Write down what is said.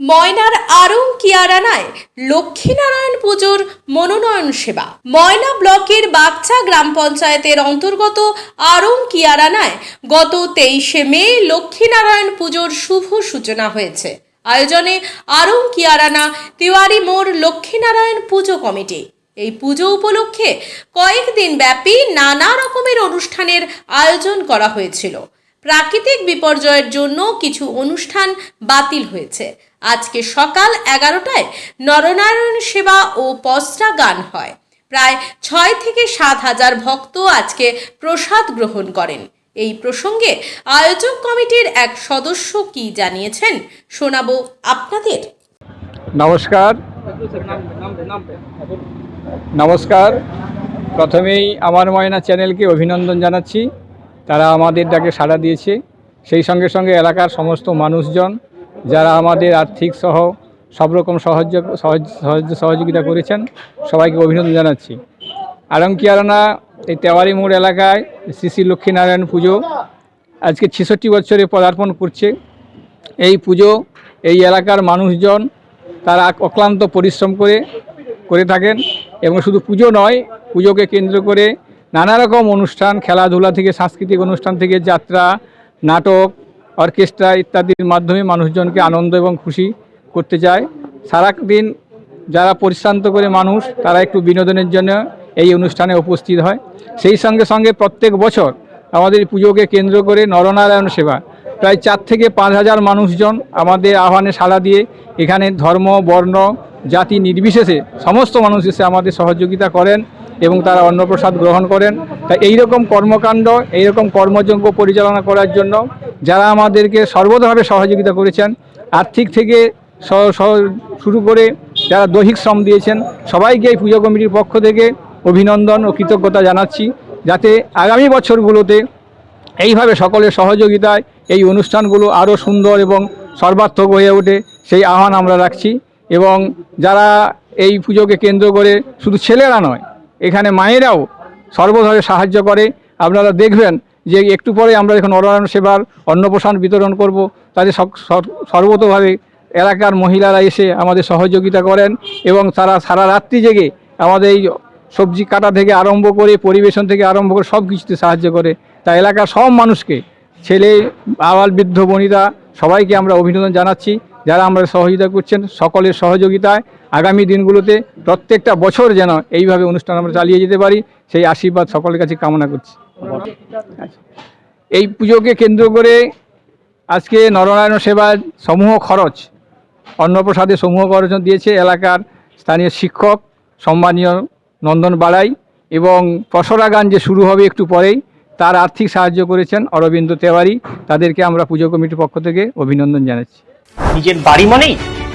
ময়নার আরং কিয়ারানায় লক্ষ্মীনারায়ণ পুজোর মনোনয়ন সেবা। ময়না ব্লকের বাগচা গ্রাম পঞ্চায়েতের অন্তর্গত আরং কিয়ারানায় গত তেইশে মে লক্ষ্মীনারায়ণ পুজোর শুভ সূচনা হয়েছে। আয়োজনে আরং কিয়ারানা তিওয়ারি মোড় লক্ষ্মীনারায়ণ পুজো কমিটি। এই পুজো উপলক্ষে কয়েকদিন ব্যাপী নানা রকমের অনুষ্ঠানের আয়োজন করা হয়েছিল। প্রাকৃতিক বিপর্যয়ের জন্য কিছু অনুষ্ঠান বাতিল হয়েছে। আজকে সকাল এগারোটায় নরনারায়ণ সেবা ও পসরা গান হয়। প্রায় ছয় থেকে সাত হাজার ভক্ত আজকে প্রসাদ গ্রহণ করেন। এই প্রসঙ্গে আয়োজক কমিটির এক সদস্য কি জানিয়েছেন শোনাবো আপনাদের। নমস্কার। নমস্কার। প্রথমেই আমার ময়না চ্যানেলকে অভিনন্দন জানাচ্ছি। তারা আমাদের ডাকে সাড়া দিয়েছে। সেই সঙ্গে সঙ্গে এলাকার সমস্ত মানুষজন যারা আমাদের আর্থিক সহ সব রকম সাহায্য সহযোগিতা করেছেন, সবাইকে অভিনন্দন জানাচ্ছি। আরঙ্কিয়ারানা এই তেওয়ারি মোড় এলাকায় শ্রী শ্রী লক্ষ্মীনারায়ণ পুজো আজকে ছেষট্টি বছরে পদার্পণ করছে। এই পুজো এই এলাকার মানুষজন তারা অক্লান্ত পরিশ্রম করে করে থাকেন এবং শুধু পুজো নয়, পুজোকে কেন্দ্র করে নানা রকম অনুষ্ঠান, খেলাধুলা থেকে, সাংস্কৃতিক অনুষ্ঠান থেকে, যাত্রা, নাটক, অর্কেস্ট্রা ইত্যাদির মাধ্যমে মানুষজনকে আনন্দ এবং খুশি করতে চায়। সারাদিন যারা পরিশ্রান্ত করে মানুষ, তারা একটু বিনোদনের জন্য এই অনুষ্ঠানে উপস্থিত হয়। সেই সঙ্গে সঙ্গে প্রত্যেক বছর আমাদের পুজোকে কেন্দ্র করে নরনারায়ণ সেবা। প্রায় চার থেকে পাঁচ হাজার মানুষজন আমাদের আহ্বানে সাড়া দিয়ে এখানে ধর্ম, বর্ণ, জাতি নির্বিশেষে সমস্ত মানুষ এসে আমাদের সহযোগিতা করেন। এবং তারা অন্নপ্রসাদ গ্রহণ করেন। তা এইরকম কর্মকাণ্ড, এইরকম কর্মযজ্ঞ পরিচালনা করার জন্য যারা আমাদেরকে সর্বতভাবে সহযোগিতা করেছেন, আর্থিক থেকে শুরু করে যারা দৈহিক শ্রম দিয়েছেন, সবাইকে এই পুজো কমিটির পক্ষ থেকে অভিনন্দন ও কৃতজ্ঞতা জানাচ্ছি। যাতে আগামী বছরগুলোতে এইভাবে সকলের সহযোগিতায় এই অনুষ্ঠানগুলো আরও সুন্দর এবং সর্বাত্মক হয়ে ওঠে, সেই আহ্বান আমরা রাখছি। এবং যারা এই পুজোকে কেন্দ্র করে শুধু ছেলেরা নয় এখানে মায়েরাও সর্বভাবে সাহায্য করে। আপনারা দেখবেন যে একটু পরে আমরা এখন নরনারায়ণ সেবার অন্নপ্রসাদ বিতরণ করব। তাদের সর্বতোভাবে এলাকার মহিলারা এসে আমাদের সহযোগিতা করেন এবং তারা সারা রাত্রি জেগে আমাদের এই সবজি কাটা থেকে আরম্ভ করে, পরিবেশন থেকে আরম্ভ করে সব কিছুতে সাহায্য করে। তা এলাকার সব মানুষকে, ছেলে আবাল বৃদ্ধ, বনিতা, সবাইকে আমরা অভিনন্দন জানাচ্ছি। যারা আমরা সহযোগিতা করছেন, সকলের সহযোগিতায় আগামী দিনগুলোতে প্রত্যেকটা বছর যেন এইভাবে অনুষ্ঠান আমরা চালিয়ে যেতে পারি, সেই আশীর্বাদ সকলের কাছে কামনা করছি। এই পুজোকে কেন্দ্র করে আজকে নরনারায়ণ সেবার সমূহ খরচ, অন্নপ্রসাদে সমূহ খরচ দিয়েছে এলাকার স্থানীয় শিক্ষক, সম্মানীয় নন্দন বাড়াই এবং পসরা গান যে শুরু হবে একটু পরেই, তার আর্থিক সাহায্য করেছেন অরবিন্দ তেওয়ারি তাদেরকে আমরা পুজো কমিটির পক্ষ থেকে অভিনন্দন জানাচ্ছি নিজের বাড়ি মানেই